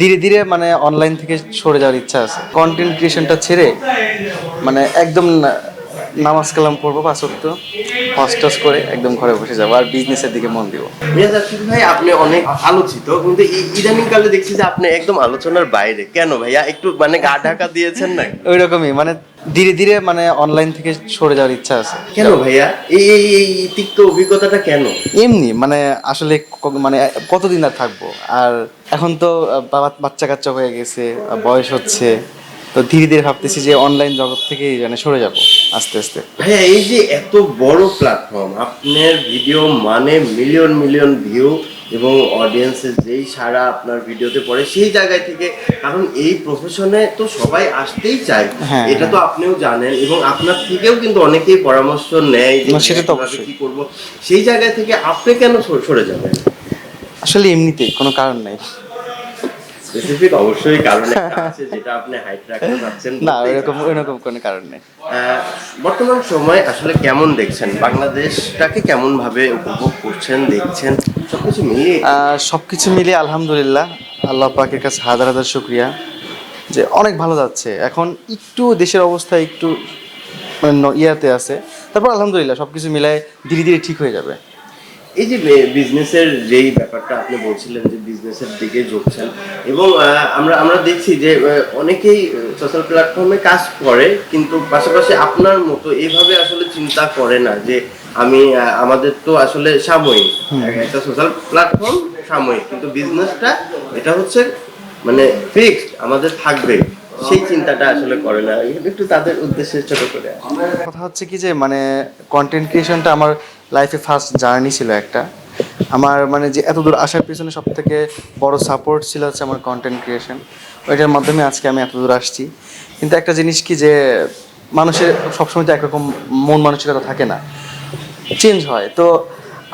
ধীরে ধীরে মানে অনলাইন থেকে সরে যাওয়ার ইচ্ছা আছে। কন্টেন্ট ক্রিয়েশনটা ছেড়ে মানে একদম নামাজ কালাম পড়ব বা সত্য হস্টাস করে একদম ঘরে বসে যাব আর বিজনেসের দিকে মন দিব। ভাই আপনি অনেক আলোচিত কিন্তু ইদানিং কালে দেখছি যে আপনি একদম আলোচনার বাইরে। কেন ভাইয়া? একটু মানে গা ঢাকা দিয়েছেন না ওই রকমই মানে ধীরে ধীরে মানে অনলাইন থেকে সরে যাওয়ার ইচ্ছা আছে। কেন ভাইয়া? এই এই এই তিক্ত অভিজ্ঞতাটা কেন? এমনি মানে আসলে ক- মানে কতদিন আর থাকব? আর এখন তো আহ, বা- বাচ্চা কাচ্চা হয়ে গেছে বয়স হচ্ছে তো ধীরে ধীরে ভাবতেছি যে অনলাইন জগৎ থেকে মানে সরে যাব আস্তে আস্তে। ভাইয়া এই যে এত বড় প্ল্যাটফর্ম আপনার ভিডিও মানে মিলিয়ন মিলিয়ন ভিউ এবং অডিয়েন্সের যেই সারা আপনার ভিডিওতে পড়ে সেই জায়গায় থেকে কারণ এই প্রফেশনে তো সবাই আসতেই চায়। হ্যাঁ, এটা তো আপনিও জানেন এবং আপনার থেকেও কিন্তু অনেকেই পরামর্শ নেয় যে সেটা তো। কি করব। সেই জায়গা থেকে আপনি কেন সরে- যাবেন? আসলে এমনিতেই কোনো কারণ নাই। স্পেসিফিক অবশ্যই কারণ আছে যেটা আপনি হাইট রাখতে চাচ্ছেন না চাচ্ছেন। ওইরকম কোনো কারণ নেই। বর্তমান সময় আসলে কেমন দেখছেন? বাংলাদেশটাকে কেমন ভাবে উপভোগ করছেন দেখছেন? সবকিছু মিলিয়ে সব কিছু মিলিয়ে আলহামদুলিল্লাহ আল্লাহ পাকের কাছে হাজার হাজার শুক্রিয়া যে অনেক ভালো যাচ্ছে। এখন একটু দেশের অবস্থা একটু মানে ইয়াতে আছে। তারপর আলহামদুলিল্লাহ সব কিছু মিলায় ধীরে ধীরে ঠিক হয়ে যাবে। এই যে বিজনেসের যেই ব্যাপারটা আপনি বলছিলেন যে বিজনেসের দিকে ঝুঁকছেন এবং আমরা আমরা দেখছি যে অনেকেই সোশ্যাল প্ল্যাটফর্মে কাজ করে কিন্তু পাশাপাশি আপনার মতো এইভাবে আসলে চিন্তা করে না যে আমি আমাদের তো আসলে সাময়িক। একটা সোশ্যাল প্ল্যাটফর্ম সাময়িক কিন্তু বিজনেসটা এটা হচ্ছে মানে ফিক্সড আমাদের থাকবে। সেই চিন্তাটা আসলে করে না। একটু তাদের উদ্দেশ্যে ছোট করে কথা হচ্ছে কি যে মানে কন্টেন্ট ক্রিয়েশনটা আমার লাইফে ফার্স্ট জার্নি ছিল একটা। আমার মানে যে এত দূর আসার পিছনে সব থেকে বড় সাপোর্ট ছিল হচ্ছে আমার কন্টেন্ট ক্রিয়েশন ওইটার মাধ্যমে আজকে আমি এত দূর আসছি। কিন্তু একটা জিনিস কি যে, মানুষের সবসময় তো একরকম মন মানসিকতা থাকে না। চেঞ্জ হয়। তো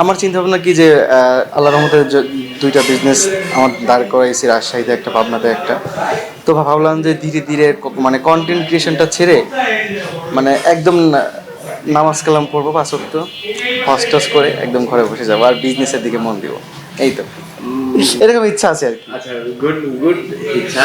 আমার চিন্তা ভাবনা কি যে আল্লাহ রহমতের দুইটা বিজনেস আমার দাঁড় করাইছি রাজশাহীতে একটা পাবনাতে একটা। তো ভাবলাম যে ধীরে ধীরে মানে কন্টেন্ট ক্রিয়েশনটা ছেড়ে মানে একদম নামাজ কালাম পড়ব পাঁচত্ব হস্টাস করে একদম ঘরে বসে যাব আর বিজনেসের দিকে মন দিব। এই তো। এরকম ইচ্ছা আছে আর কি। আচ্ছা গুড গুড ইচ্ছা।